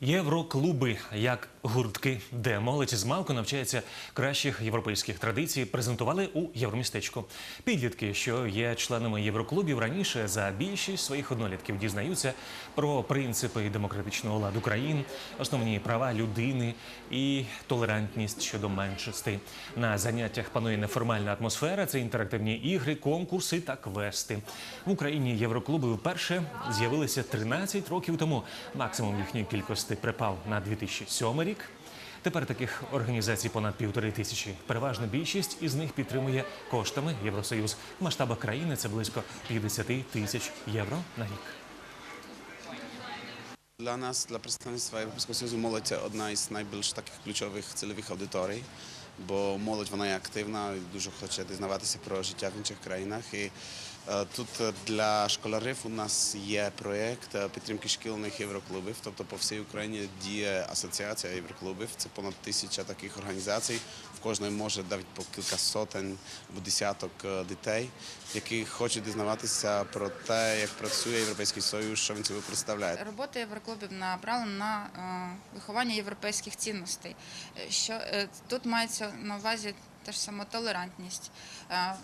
Євроклуби як гуртки, де молодь з малку навчається кращих європейських традицій, презентували у Євромістечку. Підлітки, що є членами євроклубів, раніше за більшість своїх однолітків дізнаються про принципи демократичного ладу країн, основні права людини і толерантність щодо меншостей. На заняттях панує неформальна атмосфера, це інтерактивні ігри, конкурси та квести. В Україні євроклуби вперше з'явилися 13 років тому. Максимум їхньої кількості припав на 2007 рік. Тепер таких організацій понад півтори тисячі. Переважна більшість із них підтримує коштами Євросоюз. В масштабах країни це близько 50 тисяч євро на рік. Для нас, для представництва Союзу, молодь це одна із найбільш таких ключових цільових аудиторій, бо молодь вона є активна і дуже хоче дізнаватися про життя в інших країнах. І е, тут е, для школярів у нас є проєкт е, підтримки шкільних євроклубів. Тобто по всій Україні діє асоціація євроклубів. Це понад тисяча таких організацій. Кожної може навіть по кілька сотень або десяток е, дітей, які хочуть дізнаватися про те, як працює Європейський Союз, що він собі представляє. Робота євроклубів набрала на е, виховання європейських цінностей. Е, Що тут мається на увазі теж саме толерантність, е,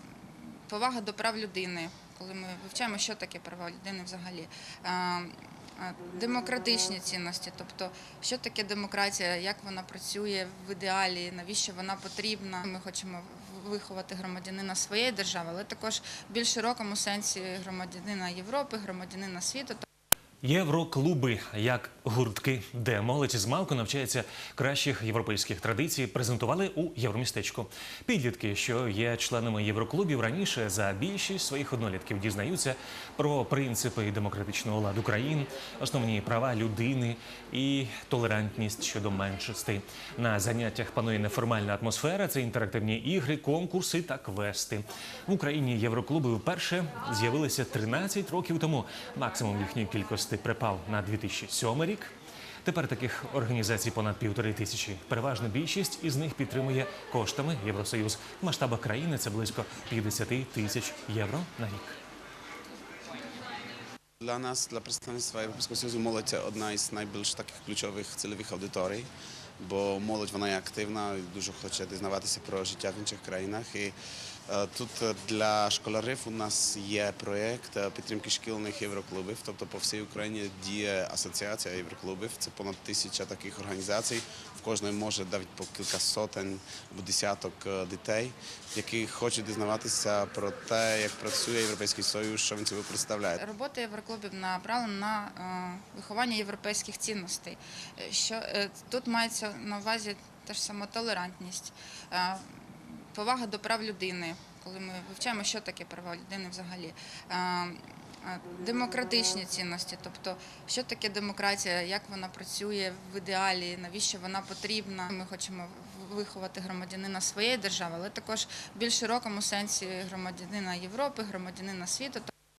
повага до прав людини, коли ми вивчаємо, що таке права людини взагалі. Е, е, Демократичні цінності, тобто що таке демократія, як вона працює в ідеалі, навіщо вона потрібна. Ми хочемо виховати громадянина своєї держави, але також в більш широкому сенсі громадянина Європи, громадянина світу. Євроклуби як гуртки, де молодь з малку навчається кращих європейських традицій, презентували у Євромістечку. Підлітки, що є членами євроклубів, раніше за більшість своїх однолітків дізнаються про принципи демократичного ладу країн, основні права людини і толерантність щодо меншостей. На заняттях панує неформальна атмосфера, це інтерактивні ігри, конкурси та квести. В Україні євроклуби вперше з'явилися 13 років тому. Максимум їхньої кількості припав на 2007 рік. Тепер таких організацій понад півтори тисячі. Переважна більшість із них підтримує коштами Євросоюз. В масштабах країни це близько 50 тисяч євро на рік. Для нас, для представництва Європейського Союзу, молодь одна із найбільш таких ключових цільових аудиторій, бо молодь вона є активна дуже хоче дізнаватися про життя в інших країнах. І тут е, для школярів у нас є проєкт е, підтримки шкільних євроклубів. Тобто по всій Україні діє асоціація євроклубів. Це понад тисяча таких організацій. В кожної може навіть по кілька сотень або десяток е, дітей, які хочуть дізнаватися про те, як працює Європейський Союз, що він собі представляє. Робота євроклубів направлена на е, виховання європейських цінностей. Е, Що е, тут мається на увазі теж саме толерантність, е, повага до прав людини, коли ми вивчаємо, що таке права людини взагалі. Е, е, Демократичні цінності, тобто що таке демократія, як вона працює в ідеалі, навіщо вона потрібна. Ми хочемо виховати громадянина своєї держави, але також в більш широкому сенсі громадянина Європи, громадянина світу.